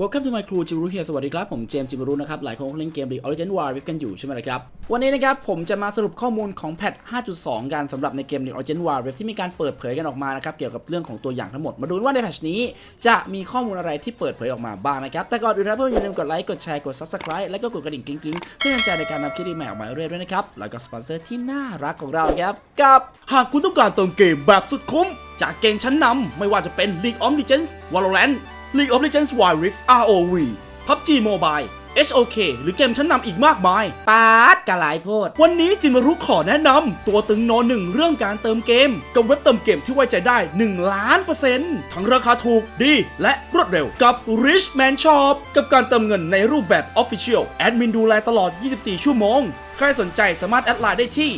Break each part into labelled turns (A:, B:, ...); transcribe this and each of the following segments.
A: Welcome to my crew จิมรุเฮียสวัสดีครับผมเจมส์จิมรุนะครับหลายคนคงเล่นเกม League Origin War Rift กันอยู่ใช่ไหมละครับ วันนี้นะครับผมจะมาสรุปข้อมูลของแพท 5.2 กันสำหรับในเกม League Origin War Rift ที่มีการเปิดเผยกันออกมานะครับเกี่ยวกับเรื่องของตัวอย่างทั้งหมดมาดูว่าในแพทนี้ จะมีข้อมูลอะไรที่เปิดเผยออกมาบ้างนะครับแต่ก่อนอื่นนะเพื่อนอย่าลืมกดไลค์กดแชร์กด Subscribe แล้วก็กดกระดิ่งกริ๊งๆเพื่อเป็นกำลังใจในการนำคลิปใหม่ออกมาเรื่อยๆด้วยนะครับแล้วก็สปอนเซอร์ที่น่ารักของเราครับกับหากคุณต้องการเติมเกมแบบสุดคุ้มจากเกมชั้นนำไม่ว่าจะเป็น League of Legends Valorant League of Legends Wild Rift ROV PUBG Mobile HOK หรือเกมชั้นนำอีกมากมาย ปาดกะหลายโพด วันนี้จิมารุขอแนะนำตัวตึงโนหนึ่งเรื่องการเติมเกม กับเว็บเติมเกมที่ไว้ใจได้ 1 ล้านเปอร์เซ็นต์ทั้งราคาถูกดีและรวดเร็วกับ Richman Shop กับการเติมเงินในรูปแบบ Official แอดมินดูแลตลอด 24 ชั่วโมง ใครสนใจสามารถแอดไลน์ได้ที่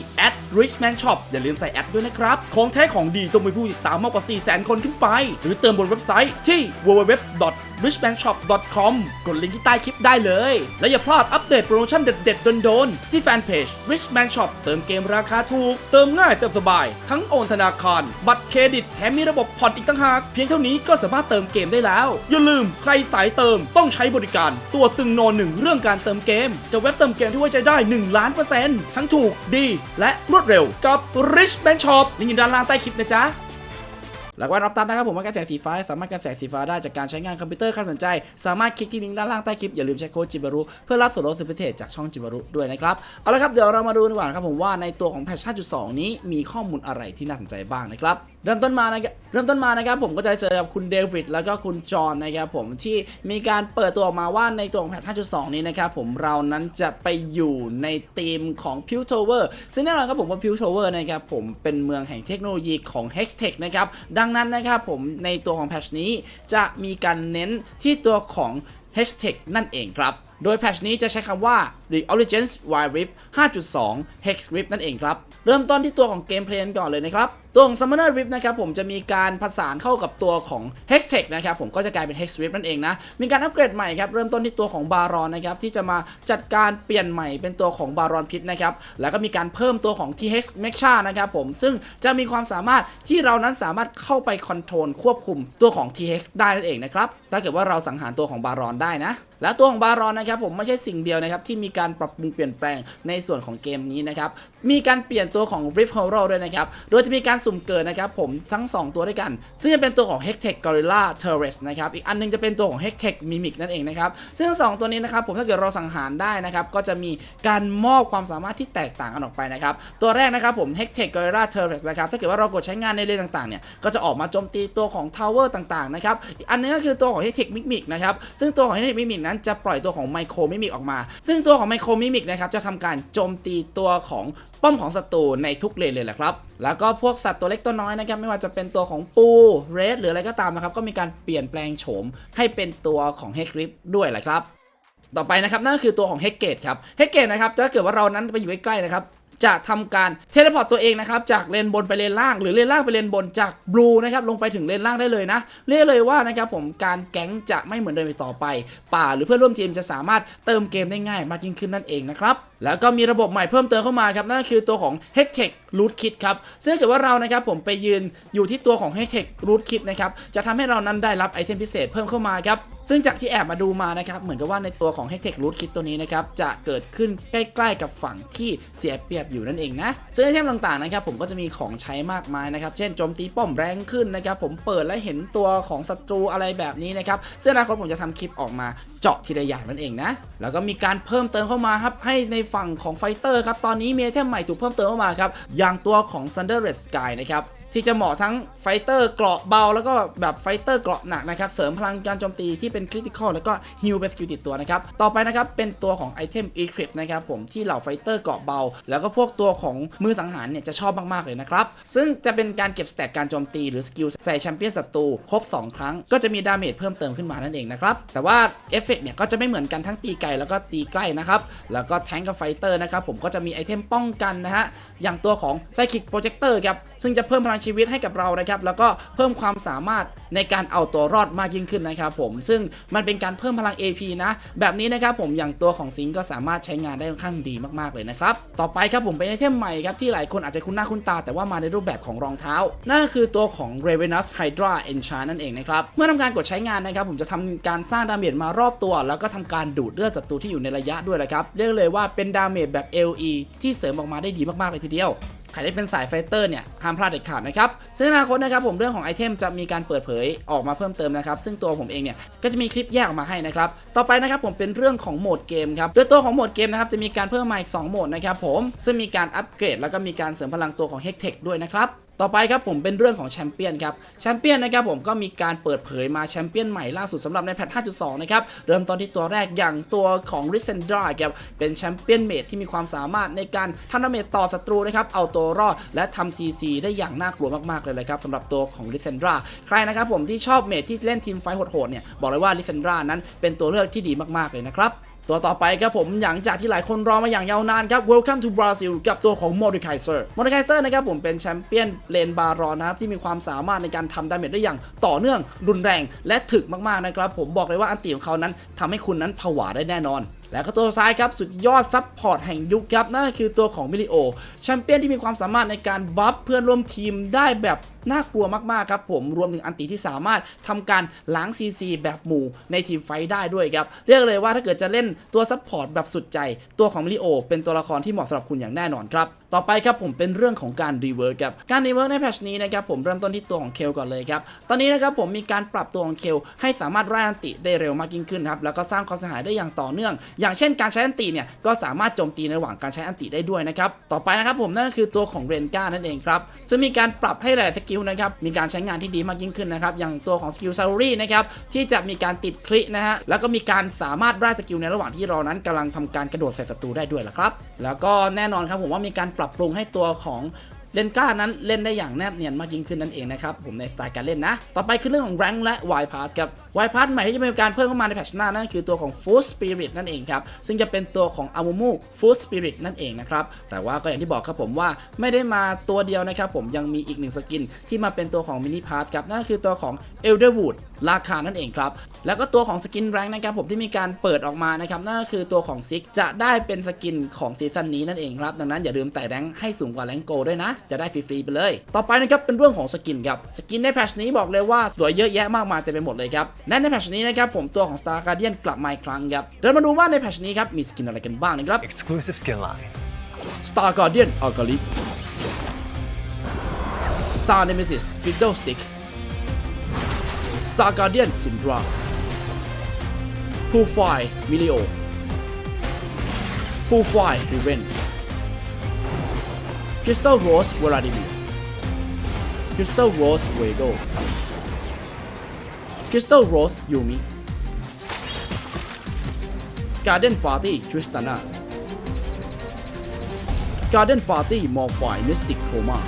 A: @richman shop อย่าลืมใส่แอดด้วยนะครับ ของแท้ของดีต้องมีผู้ติดตามมากกว่า 400,000 คนขึ้นไป หรือเติมบนเว็บไซต์ที่ www.richmanshop.com กดลิงก์ที่ใต้คลิปได้เลย และอย่าพลาดอัปเดตโปรโมชั่นเด็ดๆโดนๆที่แฟนเพจ richman shop เติมเกมราคาถูก เติมง่ายเติมสบาย ทั้งโอนธนาคาร บัตรเครดิตแถมมีระบบผ่อนอีกต่างหาก เพียงเท่านี้ก็สามารถเติมเกมได้แล้ว อย่าลืมใครสายเติมต้องใช้บริการ ตัวตึงโนหนึ่งเรื่องการเติมเกมจากเว็บเติมเกมที่ไว้ใจได้1ล้านเปอร์เซ็นต์ทั้งถูกดี และรวดเร็วกับ Rich Bank Shop ลิงก์อยู่ด้านล่างใต้คลิปนะจ๊ะ หลักวันรับตัดนะครับผมว่าการแสงสีฟ้าสามารถการแสงสีฟ้าได้จากการใช้งานคอมพิวเตอร์ขั้นสนใจ สามารถคลิกที่ลิงก์ด้านล่างใต้คลิปอย่าลืมใช้โค้ดจิบารุเพื่อรับส่วนลดสุดพิเศษจากช่องจิบารุด้วยนะครับเอาละครับเดี๋ยวเรามาดูดีกว่านครับผมว่าในตัวของแพทช5.2นี้มีข้อมูลอะไรที่น่าสนใจบ้างนะครับเริ่มต้นมานะครับเริ่มต้นมานะครับผมก็จะเจอกับคุณเดวิดแล้วก็คุณจอห์นนะครับผมที่มีการเปิดตัวออกมาว่าในตัวของแพท5.2นี้นะครับผมเรานั้นจะไปอยู่ในธีมของ p e w t o w e r ซึ่งแน่นอนครับผมว่า p e w t o w e r นะครับผมเป็นเมืองแห่งเทคโนโลยีของ Hextech นะครับดังงนั้นนะครับผมในตัวของแพทชนี้จะมีการเน้นที่ตัวของ Hextech นั่นเองครับ โดยแพทชนี้จะใช้คำว่า The Origins Wild Rift 5.2 Hex Rift นั่นเองครับ เริ่มต้นที่ตัวของเกมเพลย์ก่อนเลยนะครับ ตัวของ Summoner Rift นะครับผมจะมีการผสานเข้ากับตัวของ Hextech นะครับผมก็จะกลายเป็น Hex Rift นั่นเองนะ มีการอัปเกรดใหม่ครับเริ่มต้นที่ตัวของ Baron นะครับที่จะมาจัดการเปลี่ยนใหม่เป็นตัวของ Baron พิษนะครับแล้วก็มีการเพิ่มตัวของ T-Hex Mecha นะครับผมซึ่งจะมีความสามารถที่เรานั้นสามารถเข้าไปคอนโทรลควบคุมตัวของ T-Hex ได้นั่นเองนะครับถ้าเกิดว่าเราสังหารตัวของ Baron ได้นะแล้วตัวของบารอนนะครับผมไม่ใช่สิ่งเดียวนะครับที่มีการปรับปรุงเปลี่ยนแปลงในส่วนของเกมนี้นะครับมีการเปลี่ยนตัวของ Rift Hero ด้วยนะครับโดยจะมีการสมเกิดนะครับผมทั้ง 2 ตัวด้วยกัน ซึ่งจะเป็นตัวของ Hextech Gorilla Turret นะครับอีกอันนึงจะเป็นตัวของ Hextech Mimic นั่นเองนะครับซึ่งทั้งสองตัวนี้นะครับผมถ้าเกิดเราสังหารได้นะครับก็จะมีการมอบความสามารถที่แตกต่างกันออกไปนะครับตัวแรกนะครับผม Hextech Gorilla Turret นะครับถ้าเกิดว่าเรากดใช้งานในเลนต่างๆเนี่ยก็จะออกมาโจมตีตัวของ Tower ต่างๆนะครับอันนึงก็คือตัวของ Hextech Mimic นะครับซึ่งตัวของ Hextech Mimic นั้นจะปล่อยตัวของไมโครมิมิกออกมา ซึ่งตัวของไมโครมิมิกนะครับจะทำการโจมตีตัวของป้อมของศัตรูในทุกเลนเลยแหละครับ แล้วก็พวกสัตว์ตัวเล็กตัวน้อยนะครับไม่ว่าจะเป็นตัวของปูเรดหรืออะไรก็ตามนะครับก็มีการเปลี่ยนแปลงโฉมให้เป็นตัวของเฮกริปด้วยแหละครับ ต่อไปนะครับนั่นก็คือตัวของเฮกเกตครับเฮกเกตนะครับถ้าเกิดว่าเรานั้นไปอยู่ใกล้ๆนะครับจะทำการเทเลพอร์ตตัวเองนะครับจากเลนบนไปเลนล่าง หรือเลนล่างไปเลนบนจากบลูนะครับลงไปถึงเลนล่างได้เลยนะ เรียกเลยว่านะครับผมการแก๊งจะไม่เหมือนเดิมอีกต่อไป ป่าหรือเพื่อนร่วมทีมจะสามารถเติมเกมได้ง่ายมากยิ่งขึ้นนั่นเองนะครับ แล้วก็มีระบบใหม่เพิ่มเติมเข้ามาครับ นั่นคือตัวของ Hextech Root Kit ครับ ซึ่งถ้าเกิดว่าเรานะครับผมไปยืนอยู่ที่ตัวของ Hextech Root Kit นะครับ จะทำให้เรานั้นได้รับไอเทมพิเศษเพิ่มเข้ามาครับ ซึ่งจากที่แอบมาดูมานะครับ เหมือนกับว่าในตัวของ Hextech Root Kit ตัวนี้นะครับ จะเกิดขึ้นใกล้ๆกับฝั่งที่เสียเปรียบอยู่นั่นเองนะ ซึ่งไอเทมต่างๆนะครับผมก็จะมีของใช้มากมายนะครับ เช่นโจมตีป้อมแรงขึ้นนะครับ ผมเปิดและเห็นตัวของศัตรูอะไรแบบนี้นะครับซึ่งอนาคตผมจะทำคลิปออกมาเจาะทีละอย่างนั่นเองนะ แล้วก็มีการเพิ่มเติมเข้ามาครับให้ในฝั่งของไฟเตอร์ครับ ตอนนี้มีไอเทมใหม่ถูกเพิ่มเติมเข้ามาครับ อย่างตัวของ Thunder Red Sky นะครับ ที่จะเหมาะทั้งไฟเตอร์เกราะเบา แล้วก็แบบไฟเตอร์เกราะหนักนะครับ เสริมพลังการโจมตีที่เป็นคริติคอลแล้วก็ฮิลเป็นสกิลติดตัวนะครับ ต่อไปนะครับ เป็นตัวของไอเทม e c r i p นะครับผมที่เหล่าไฟเตอร์เกราะเบา แล้วก็พวกตัวของมือสังหารเนี่ยจะชอบมาก ๆ เลยนะครับ ซึ่งจะเป็นการเก็บสแตทการโจมตีหรือสกิลใส่แชมเปี้ยนศัตรูครบ 2 ครั้ง ก็จะมีดาเมจเพิ่มเติมขึ้นมานั่นเองนะครับแต่ว่าเอฟเฟกเนี่ยก็จะไม่เหมือนกันทั้งตีไกลแล้วก็ตีใกล้นะครับแล้วก็แทงกับไฟเตอร์นะครับผมก็จะมีไอเทมป้องกันนะฮะ อย่างตัวของไซคิกโปรเจคเตอร์ครับซึ่งจะเพิ่มพลังชีวิตให้กับเรานะครับแล้วก็เพิ่มความสามารถในการเอาตัวรอดมากยิ่งขึ้นนะครับผมซึ่งมันเป็นการเพิ่มพลัง AP นะแบบนี้นะครับผมอย่างตัวของซิงก็สามารถใช้งานได้ค่อนข้างดีมากๆเลยนะครับต่อไปครับผมเป็นไอเทมใหม่ครับที่หลายคนอาจจะคุ้นหน้าคุ้นตา แต่ว่ามาในรูปแบบของรองเท้า นั่นก็คือตัวของ Ravenous Hydra Enchant นั่นเองนะครับเมื่อทำการกดใช้งานนะครับผมจะทำการสร้างดาเมจมารอบตัว แล้วก็ทำการดูดเลือดศัตรูที่อยู่ในระยะด้วยนะครับเรียกเลยว่าเป็นดาเมจแบบ LE ที่เสริมออกมาได้ดีมากๆเลยทีเดียว ใครที่เป็นสายไฟเตอร์เนี่ยห้ามพลาดเด็ดขาดนะครับ ซึ่งอนาคตนะครับผมเรื่องของไอเทมจะมีการเปิดเผยออกมาเพิ่มเติมนะครับ ซึ่งตัวผมเองเนี่ยก็จะมีคลิปแยกออกมาให้นะครับ ต่อไปนะครับผมเป็นเรื่องของโหมดเกมครับโดยตัวของโหมดเกมนะครับจะมีการเพิ่มมาอีก2โหมดนะครับผมซึ่งมีการอัปเกรดแล้วก็มีการเสริมพลังตัวของ h e c t e c h ด้วยนะครับ ต่อไปครับผมเป็นเรื่องของแชมเปี้ยนครับแชมเปี้ยนนะครับผมก็มีการเปิดเผยมาแชมเปี้ยนใหม่ล่าสุดสำหรับในแพท 5.2 นะครับ เริ่มต้นที่ตัวแรกอย่างตัวของ r i s e n d r a ครับเป็นแชมเปี้ยนเมดที่มีความสามารถในการทำดาเมจต่อศัตรูนะครับเอาตัวรอดและทำ CC ได้อย่างน่ากลัวมากๆเลยเลยครับสำหรับตัวของ r i s e n d r a ใครนะครับผมที่ชอบเมดที่เล่นทีมไฟโหดๆเนี่ยบอกเลยว่า r i s e n d r a นั้นเป็นตัวเลือกที่ดีมากๆเลยนะครับ ตัวต่อไปครับผมหลังจากที่หลายคนรอมาอย่างยาวนานครับ Welcome to Brazil กับตัวของ Mordekaiser Mordekaiser นะครับผมเป็นแชมเปี้ยนเลนบารอนนะครับที่มีความสามารถในการทำดาเมจได้อย่างต่อเนื่องรุนแรงและถึกมากๆนะครับผมบอกเลยว่าอันตีของเขานั้นทำให้คุณนั้นผวาได้แน่นอน และก็ตัวซ้ายครับสุดยอดซับพอร์ตแห่งยุคครับนั่นก็คือตัวของมิลิโอแชมเปี้ยนที่มีความสามารถในการบัฟเพื่อนร่วมทีมได้แบบน่ากลัวมากๆครับผมรวมถึงอันติที่สามารถทำการล้างซีซีแบบหมู่ในทีมไฟได้ด้วยครับเรียกเลยว่าถ้าเกิดจะเล่นตัวซับพอร์ตแบบสุดใจ ตัวของมิลิโอเป็นตัวละครที่เหมาะสำหรับคุณอย่างแน่นอนครับต่อไปครับผมเป็นเรื่องของการรีเวิร์กครับการรีเวิร์กในแพทชนี้นะครับผมเริ่มต้นที่ตัวของเคลก่อนเลยครับตอนนี้นะครับผมมีการปรับตัวของเคลให้สามารถไล่อันติได้เร็วมากยิ่งขึ้นครับแล้วก็สร้างความเสียหายได้อย่างต่อเนื่อง อย่างเช่นการใช้อันติเนี่ยก็สามารถโจมตีในระหว่างการใช้อันติได้ด้วยนะครับต่อไปนะครับผมนั่นก็คือตัวของเรนก้านั่นเองครับซึ่งมีการปรับให้หลายสกิลนะครับมีการใช้งานที่ดีมากยิ่งขึ้นนะครับอย่างตัวของสกิลซารูรี่นะครับที่จะมีการติดคลินะฮะแล้วก็มีการสามารถไล่สกิลในระหว่างที่เรานั้นกำลังทำการกระโดดใส่ศัตรูได้ด้วยละครับแล้วก็แน่นอนครับผมว่ามีการปรับปรุงให้ตัวของ เลนก้านั้นเล่นได้อย่างแนบเนียนมากยิ่งขึ้นนั่นเองนะครับผมในสไตล์การเล่นนะ ต่อไปคือเรื่องของแรงและ Y Pass ครับ Y Pass ใหม่ที่จะมีการเพิ่มเข้ามาในแพทชหน้านั่นคือตัวของ Food Spirit นั่นเองครับ ซึ่งจะเป็นตัวของ a m u m u Food Spirit นั่นเองนะครับ แต่ว่าก็อย่างที่บอกครับผมว่าไม่ได้มาตัวเดียวนะครับผมยังมีอีกหนึ่งสกินที่มาเป็นตัวของมินิพาร์ทครับนั่นคือตัวของ Elderwood ราคานั่นเองครับแล้วก็ตัวของสกินแรงนะครับผมที่มีการเปิดออกมานะครับนั่นก็คือตัวของซิกจะได้เป็นสกินของซีซั่นนี้นั่นเองครับดังนั้นอย่าลืมไต่แรงให้สูงกว่าแรงโกด้วยนะจะได้ฟรีๆไปเลย ต่อไปนะครับเป็นเรื่องของสกินครับสกินในแพทชนี้บอกเลยว่าสวยเยอะแยะมากมายเต็มไปหมดเลยครับและในแพทชนี้นะครับผมตัวของ Star Guardian กลับมาอีกครั้งครับเดี๋ยวมาดูว่าในแพทชนี้ครับมีสกินอะไรกันบ้างนะครับ
B: Exclusive skin line.
A: Star Guardian a g a l i p Star Nemesis Fiddlestick Star Guardian Syndra Profile Milio Profile Crystal Rose Vladimir Crystal Rose Vego Crystal Rose Yumi Garden Party Tristana Garden Party Morphy Mystic Chroma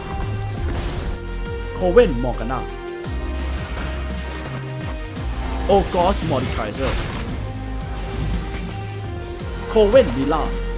A: Coven Morgana Oh God Mordekaiser Coven Lila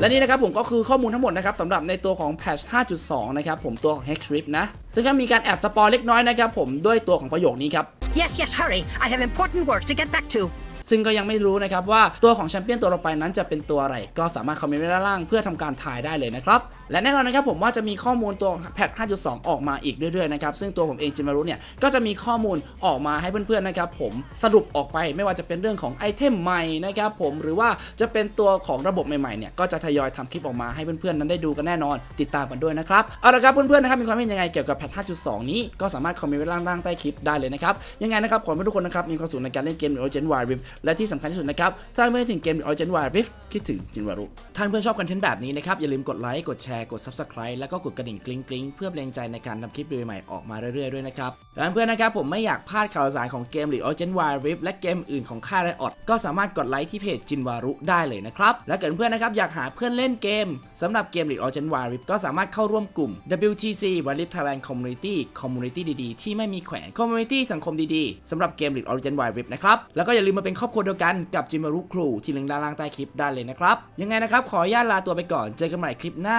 A: และนี่นะครับผมก็คือข้อมูลทั้งหมดนะครับสำหรับในตัวของ patch 5.2 นะครับผมตัวของ Hex Rift นะ ซึ่งก็มีการแอบสปอยเล็กน้อยนะครับผมด้วยตัวของประโยคนี้ครับ
C: Yes, yes, hurry. I have important work to get back to.
A: ซึ่งก็ยังไม่รู้นะครับว่าตัวของแชมเปี้ยนตัวต่อไปนั้นจะเป็นตัวอะไร ก็สามารถคอมเมนต์ไว้ด้านล่างเพื่อทำการทายได้เลยนะครับและแน่นอนนะครับผมว่าจะมีข้อมูลตัวแพท 5.2 ออกมาอีกเรื่อยๆนะครับซึ่งตัวผมเองจิมารุเนี่ยก็จะมีข้อมูลออกมาให้เพื่อนๆนะครับผมสรุปออกไปไม่ว่าจะเป็นเรื่องของไอเทมใหม่นะครับผมหรือว่าจะเป็นตัวของระบบใหม่ๆเนี่ยก็จะทยอยทำคลิปออกมาให้เพื่อนๆนั้นได้ดูกันแน่นอน ติดตามกันด้วยนะครับเอาละครับเพื่อนๆนะครับมีความเห็นยังไงเกี่ยวกับแพท 5.2 นี้ก็สามารถคอมเมนต์ไว้ล่างๆใต้คลิปได้เลยนะครับยังไงนะครับขอให้ทุกคนนะครับมีความสุขในการเล่นเกม Origin Wild Rift และที่สำคัญที่สุดนะครับสร้างเมื่อถึงเกม Origin Wild Rift คิดถึงจินวารุท่านเพื่อนชอบคอนเทนต์แบบนี้นะครับอย่าลืมกดไลค์กดแชร์กด Subscribe แล้วก็กดกระดิ่งกริ๊งกริงเพื่อเป็นแรงใจในการทำคลิปรีวิวใหม่ออกมาเรื่อยๆด้วยนะครับและเพื่อนนะครับผมไม่อยากพลาดข่าวสารของเกม League of Legends Wild Rift และเกมอื่นของค่ายไรออดก็สามารถกดไลค์ที่เพจจินวารุได้เลยนะครับและเกิดเพื่อนนะครับอยากหาเพื่อนเล่นเกมสำหรับเกม League of Legends Wild Rift ก็สามารถเข้าร่วมกลุ่ม WTC Wild Rift Thailand Community Community ดีๆ ที่ไม่มีแขวน Community สังคมดีๆสำหรับเกม League of Legends Wild Rift นะครับแล้วก็อย่าลืมมาเป็นครอบครัวเดียวกันกับจินวารุครูที่ลิงก์ด้านล่างใต้คลิปได้เลยนะครับยังไงนะครับขออนุญาตลาตัวไปก่อนเจอกันใหม่คลิปหน้า